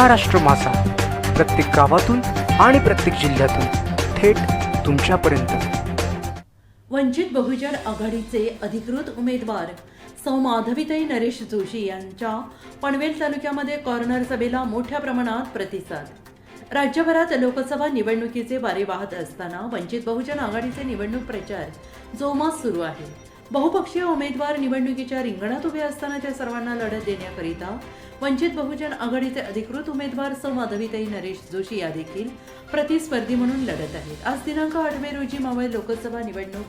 महाराष्ट्र मासा. प्रत्येक गावातून आणि प्रत्येक जिल्ह्यातून थेट तुमच्यापर्यंत. वंचित बहुजन आघाडीचे अधिकृत उमेदवार सौ माधवीताई नरेश जोशी यांच्या पनवेल तालुक्यामध्ये कॉर्नर सभेला मोठ्या प्रमाणात प्रतिसाद. राज्यभरात लोकसभा निवडणुकीचे वारे वाहत असताना वंचित बहुजन आघाडीचे निवडणूक प्रचार जोमास सुरू आहे. बहुपक्षीय उमेदवार निवडणुकीच्या रिंगणात उभे असताना त्या सर्वांना लढत देण्याकरिता वंचित बहुजन आघाडीचे अधिकृत उमेदवार सौ माधवीताई नरेश जोशी या देखील प्रतिस्पर्धी म्हणून लढत आहेत. आज दिनांक आठ मे रोजी मावळ लोकसभा निवडणूक.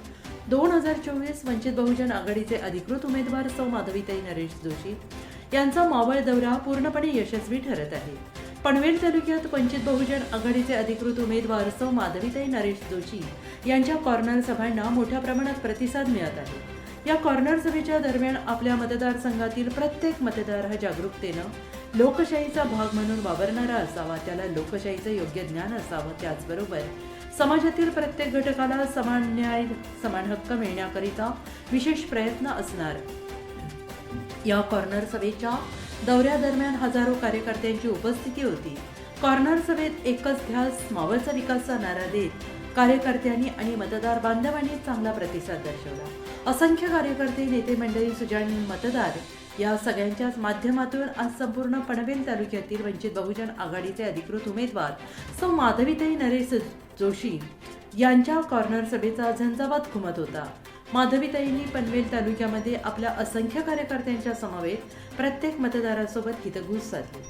दोन हजार चोवीस वंचित बहुजन आघाडीचे अधिकृत उमेदवार सौ माधवीताई नरेश जोशी यांचा मावळ दौरा पूर्णपणे यशस्वी ठरत आहे. पनवेल तालुक्यात वंचित बहुजन आघाडीचे अधिकृत उमेदवार सौ माधवीताई नरेश जोशी यांच्या कॉर्नर सभांना मोठ्या प्रमाणात प्रतिसाद मिळत आहे. या कॉर्नर सभेच्या दरम्यान आपल्या मतदारसंघातील प्रत्येक मतदार हा जागरूकतेनं लोकशाहीचा भाग म्हणून वावरणारा असावा त्याला लोकशाहीचं योग्य ज्ञान असावं त्याचबरोबर समाजातील प्रत्येक घटकाला समान न्याय समान हक्क मिळण्याकरिता विशेष प्रयत्न असणार. या कॉर्नर सभेच्या दौऱ्यादरम्यान हजारो कार्यकर्त्यांची उपस्थिती होती. कॉर्नर सभेत एकच ध्यास मावळचा विकासचा नारा देत कार्यकर्त्यांनी आणि मतदार बांधवांनी चांगला प्रतिसाद दर्शवला. असंख्य कार्यकर्ते नेते मंडळी सुजाण मतदार या सगळ्यांच्याच माध्यमातून आज संपूर्ण पनवेल तालुक्यातील वंचित बहुजन आघाडीचे अधिकृत उमेदवार सौ माधवीताई नरेश जोशी यांच्या कॉर्नर सभेचा झंझावात घुमत होता. माधवीताईंनी पनवेल तालुक्यामध्ये आपल्या असंख्य कार्यकर्त्यांच्या समवेत प्रत्येक मतदारासोबत हितगुज साधली.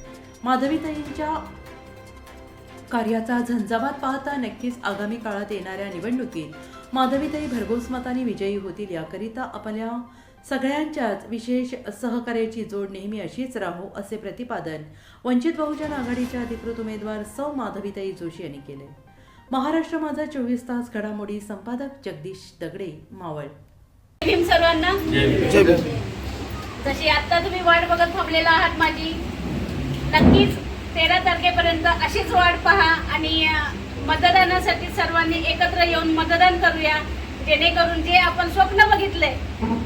माधवीताईंच्या कार्याचा झंझावात पाहता नक्कीच आगामी काळात येणाऱ्या निवडणुकीत माधवीताई भरघोस मताने विजयी होतील याकरिता आपल्या सगळ्यांच्याच विशेष सहकार्याची जोड नेहमी अशीच राहो असे प्रतिपादन वंचित बहुजन आघाडीच्या अधिकृत उमेदवार सौ माधवीताई जोशी यांनी केले. महाराष्ट्र माझा चोवीस तास घडामोडी संपादक जगदीश दगडे मावळ. भीम सर्वांना. जशी आता तुम्ही वाट बघत थांबलेला आहात माझी नक्कीच तेरा तारखेपर्यंत अशीच वाट पहा आणि मतदानासाठी सर्वांनी एकत्र येऊन मतदान करूया जेणेकरून जे आपण स्वप्न बघितले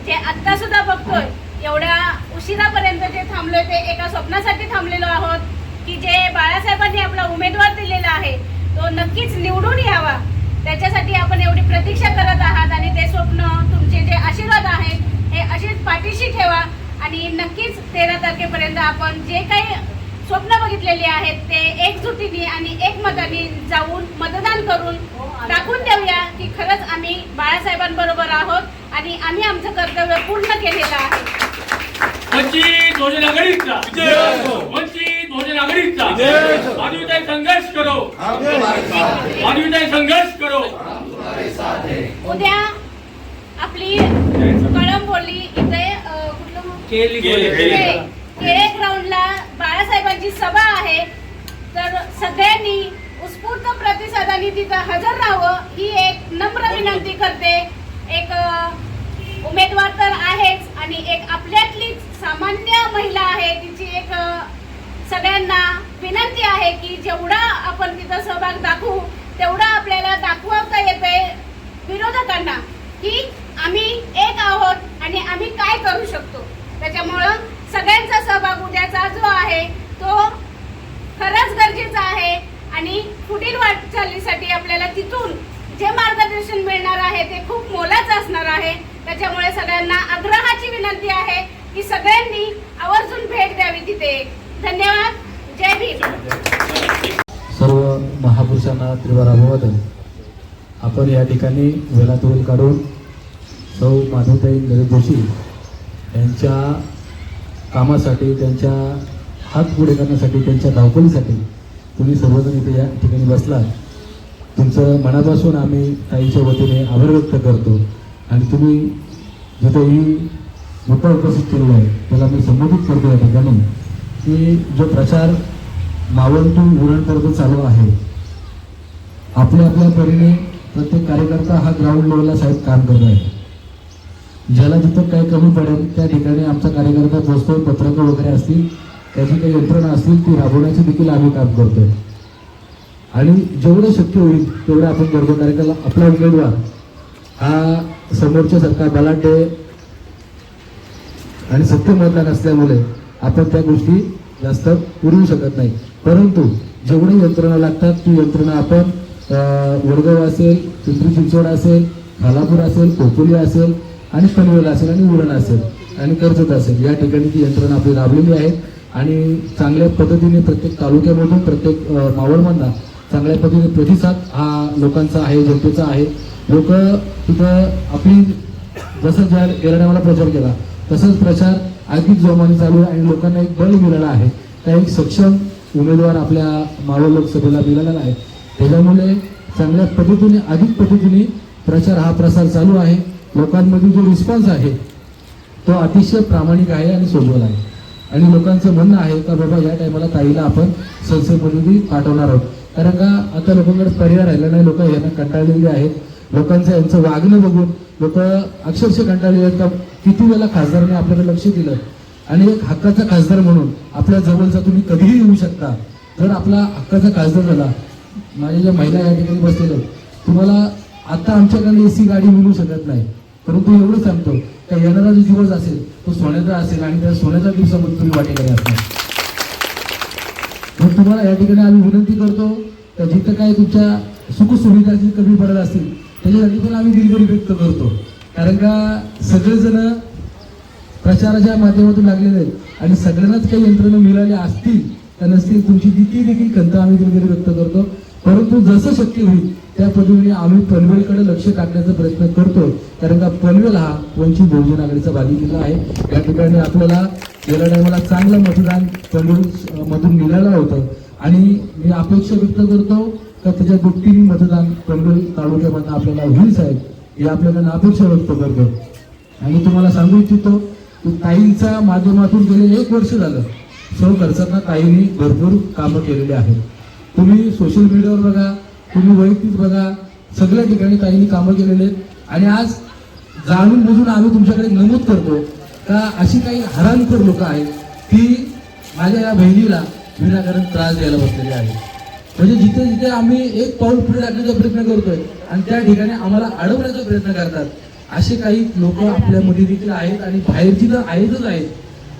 जे आत्ता सुद्धा बघतोय एवढ्या उशिरापर्यंत जे थांबलोय ते एका स्वप्नासाठी थांबलेलो आहोत की जे बाळासाहेबांनी आपला उमेदवार दिलेला आहे तो नक्कीच निवडून यावा. त्याच्यासाठी आपण एवढी प्रतीक्षा करत आहात आणि ते स्वप्न तुमचे जे आशीर्वाद आहेत हे असेच पाठीशी ठेवा. आणि नक्कीच तेरा तारखेपर्यंत आपण जे काही स्वप्न बघितलेले आहेत. ते एकजुटीने आणि एकमताने जाऊन मतदान करून दाखवून देऊया की खरंच आम्ही बाळासाहेबांबरोबर आहोत आणि आम्ही आमचं कर्तव्य पूर्ण केलेलं आहे. वंचित बहुजन आघाडीचा. वंचित बहुजन आघाडीचा. मानवीताई संघर्ष करो. मानवीताई संघर्ष करो. उद्या आपली कळंबोली इथे कुठलं? केली केळे केळे बाळासाहेबांची सभा आहे तर सगळ्यांनी उत्स्फूर्त प्रतिसादाने तिथं हजर राहावं ही एक नम्र विनंती करते. एक उमेदवार तर आहेच आणि एक आपल्यातलीच सामान्य महिला आहे तिची एक सगळ्यांना विनंती आहे की जेवढा आपण तिथं सहभाग दाखवू तेवढा आपल्याला दाखवता येते विरोधकांना की आम्ही एक आहोत आणि आम्ही काय करू शकतो. त्याच्यामुळं सगळ्यांचा सहभाग उद्याचा जो आहे तो खरंच गरजेचा आहे. आणि पुढील वाटचालीसाठी आपल्याला तिथून जे मार्गदर्शन मिळणार आहे ते खूप मोलाचं असणार आहे. त्याच्यामुळे सगळ्यांना आग्रहाची विनंती आहे की सगळ्यांनी आवर्जून भेट द्यावी तिथे. धन्यवाद. जय भीम. सर्व महापुरुषांना त्रिवार अभिवादन. आपण या ठिकाणी वेळात वेळ काढून सौ माधवताई नरेश जोशी यांच्या कामासाठी त्यांच्या हात पुढे करण्यासाठी त्यांच्या धावपळीसाठी तुम्ही सर्वजण इथे या ठिकाणी बसला तुमचं मनापासून आम्ही ताईच्या वतीने आभार व्यक्त करतो. आणि तुम्ही जिथे ही मुद्दा उपस्थित केलेला आहे त्याला मी संबोधित करतो या ठिकाणी की जो प्रचार मावळतून उरणपर्यंत चालू आहे आपल्या आपल्या परीने प्रत्येक कार्यकर्ता हा ग्राउंड लेवलला साहेब काम करत आहे. ज्याला जिथं काही कमी पडेल त्या ठिकाणी आमचा कार्यकर्ता पोचतो पत्रकं वगैरे असतील त्याची काही यंत्रणा असतील ती राबवण्याचे देखील आम्ही काम करतोय. आणि जेवढं शक्य होईल तेवढं आपण करतो कारण आपला उमेदवार हा समोरच्या सरकार बलाढ्य आणि सत्यमधला नसल्यामुळे आपण त्या गोष्टी जास्त पुरवू शकत नाही. परंतु जेवढी यंत्रणा लागतात ती यंत्रणा आपण वडगाव असेल पिंपरी चिंचवड असेल खालापूर असेल कोपोली असेल आणि पनवेल असेल आणि उरण असेल आणि कर्जत असेल या ठिकाणी ती यंत्रणा आपली राबलेली आहे. आणि चांगल्या पद्धतीने प्रत्येक तालुक्यामधून प्रत्येक मावळमधला चांगल्या पद्धतीने प्रतिसाद हा लोकांचा आहे जनतेचा आहे. लोक तिथं आपली जसं ज्या गेल्या प्रचार केला तसंच प्रचार अधिक जोमाने चालू आहे आणि लोकांना एक बळ मिळाला आहे. त्या एक सक्षम उमेदवार आपल्या मावळ लोकसभेला मिळालेला आहे. त्याच्यामुळे चांगल्या पद्धतीने अधिक पद्धतीने प्रचार हा प्रसार चालू आहे. लोकांमध्ये जो रिस्पॉन्स आहे तो अतिशय प्रामाणिक आहे आणि सोज्वल आहे. आणि लोकांचं म्हणणं आहे का बाबा या टायमाला ताईला आपण संसदेमध्ये पाठवणार आहोत. कारण का आता लोकांकडे पर्याय राहिला नाही लोक यांना कंटाळलेली आहेत. लोकांचं यांचं वागणं बघून लोक अक्षरशः कंटाळले आहेत का किती वेळा खासदाराने आपल्याकडे लक्ष दिलं? आणि एक हक्काचा खासदार म्हणून आपल्या जवळचा तुम्ही कधीही येऊ शकता. जर आपला हक्काचा खासदार झाला माझ्या ज्या महिला या ठिकाणी बसलेल्या तुम्हाला आता आमच्याकडे सी गाडी मिळू शकत नाही. परंतु एवढं सांगतो तर येणारा जो दिवस असेल तो सोन्याचा असेल आणि त्या सोन्याच्या दिवसामध्ये तुम्ही वाटेकडे असणार. मग तुम्हाला या ठिकाणी आम्ही विनंती करतो तर जिथं काय तुमच्या सुखसुविधाची कमी पडत असतील त्याच्यासाठी पण आम्ही दिलगिरी व्यक्त करतो. कारण का सगळेजण प्रचाराच्या माध्यमातून लागलेले आहेत आणि सगळ्यांनाच काही यंत्रणा मिळाल्या असतील तर नसतील तुमची किती देखील खंत आम्ही दिलगिरी व्यक्त करतो. परंतु जसं शक्य होईल त्या पद्धतीने आम्ही पनवेलकडे लक्ष टाकण्याचा प्रयत्न करतो कारण का पनवेल हा वंचित बहुजन आघाडीचा बालेकिल्ला आहे. या ठिकाणी आपल्याला गेल्या टायमाला चांगलं मतदान पनवेल मधून मिळालं होतं. आणि मी अपेक्षा व्यक्त करतो का त्याच्या दुपटीने मतदान पनवेल तालुक्यामधनं आपल्याला होईल साहेब हे आपल्याला अपेक्षा व्यक्त करतो. आणि तुम्हाला सांगू इच्छितो ताईंच्या माध्यमातून गेले एक वर्ष झालं. सौ खर्चांना ताईंनी भरपूर कामं केलेली आहेत. तुम्ही सोशल मीडियावर बघा तुम्ही वैयक्तिक बघा सगळ्या ठिकाणी ताईंनी कामं केलेले आहेत. आणि आज जाणून बुजून आम्ही तुमच्याकडे नमूद करतो का अशी काही हरामखोर लोक आहेत ती माझ्या या बहिणीला विनाकारण त्रास द्यायला बसलेले आहे म्हणजे जिथे जिथे आम्ही एक पाऊल पुढे टाकण्याचा प्रयत्न करतोय आणि त्या ठिकाणी आम्हाला अडवण्याचा प्रयत्न करतात असे काही लोक आपल्यामध्ये देखील आहेत आणि बाहेरची तर आहेतच आहेत.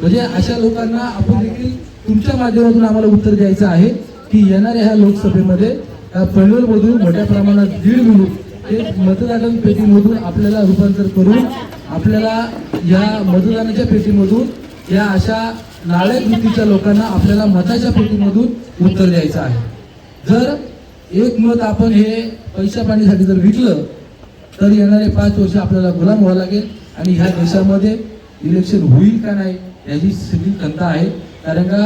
म्हणजे अशा लोकांना आपण देखील तुमच्या माध्यमातून आम्हाला उत्तर द्यायचं आहे. की येणाऱ्या ह्या लोकसभेमध्ये पनवेलमधून मोठ्या प्रमाणात दीड मिळून ते मतदान पेटीमधून आपल्याला रूपांतर करून आपल्याला या मतदानाच्या पेटीमधून या अशा नाळ्या वृत्तीच्या लोकांना आपल्याला मताच्या पेटीमधून उत्तर द्यायचं आहे. जर एक मत आपण हे पैशा पाण्यासाठी जर विकलं तर येणारे पाच वर्ष आपल्याला गुलाम व्हावं लागेल आणि ह्या देशामध्ये इलेक्शन होईल का नाही याची सगळी खंता आहे. कारण का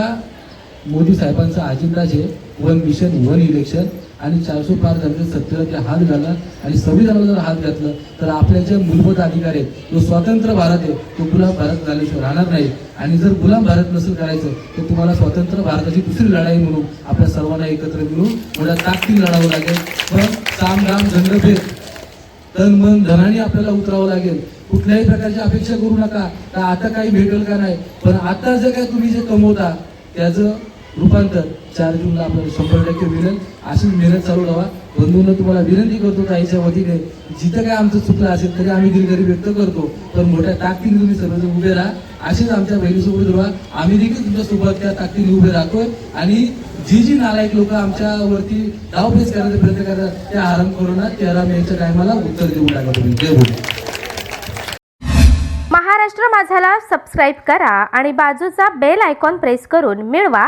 मोदी साहेबांचा अजेंडाच आहे वन मिशन वन इलेक्शन आणि चारशे पार झाले सत्तेला ते हात घाला आणि संविधानाला जर हात घातलं तर आपल्या जे मूलभूत अधिकार आहेत जो स्वतंत्र भारत आहे तो गुलाम भारत झाल्याशिवाय राहणार नाही. आणि जर गुलाम भारत नसेल करायचं तर तुम्हाला स्वतंत्र भारताची दुसरी लढाई म्हणून आपल्या सर्वांना एकत्र मिळून मोठ्या ताकदीने लढावं लागेल. पण साम राम झंडभेद तन मन धनाने आपल्याला उतरावं लागेल. कुठल्याही प्रकारची अपेक्षा करू नका. का आता काही भेटेल का नाही? पण आता जे काय तुम्ही जे कमवता त्याचं रूपांतर. चार जूनला आपल्याला शंभर टक्के मिळेल. अशीच मेहनत चालू राहा बंधूंना तुम्हाला विनंती करतो ताईच्या वतीने जिथं काय आमचं चुकलं असेल तरी आम्ही दिलगिरी व्यक्त करतो. पण मोठ्या ताकदीने तुम्ही सर्वजण उभे राहा. असेच आमच्या बहिणीसोबत राहा आम्ही देखील तुमच्यासोबत त्या ताकदीने उभे राहतोय. आणि जी जी नालायक लोक आमच्यावरती डावपेच करण्याचा प्रयत्न करतात त्या आराम करून तेरा यांच्या टायमाला उत्तर देऊ टाका तुम्ही. जय बोल महाराष्ट्र माझाला सबस्क्राईब करा आणि बाजूचा बेल आयकॉन प्रेस करून मिळवा.